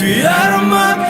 Твій аромат,